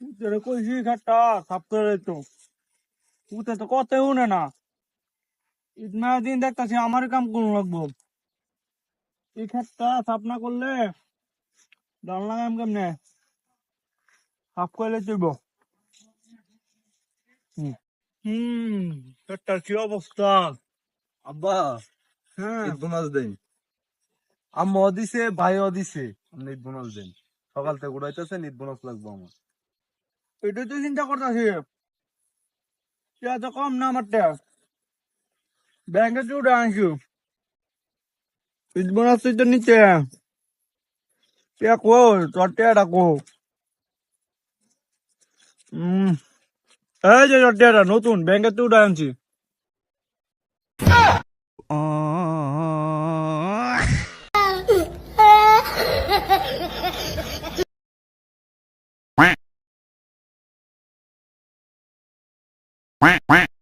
তোরে কইছি করে তো উতে তো কত উনে না। ইতনা দিন দেখতাছি আমার কাম কোন লাগবো। এই খাটটা সাপ না করলে ডাল লাগাম কেমনে? সাপ করলে তুইব হুম। খাটটার কি অবস্থা? আব্বা হ্যাঁ। ঈদ বোনাস দেন। আম্মা দিছে ভাইও দিছে। ঈদ বোনাস দেন। সকাল থেকে উড়াইতেছেন ঈদ বোনাস লাগবে আমার। এটাই তো চিন্তা করতেছি তো কম না আমারটা ব্যাংকে তো উঠে আনছি। ঈদ বোনাস তো টিয়া কো হম এই যে তোর নতুন ব্যাংকে তো উঠে আনছি। Quack quack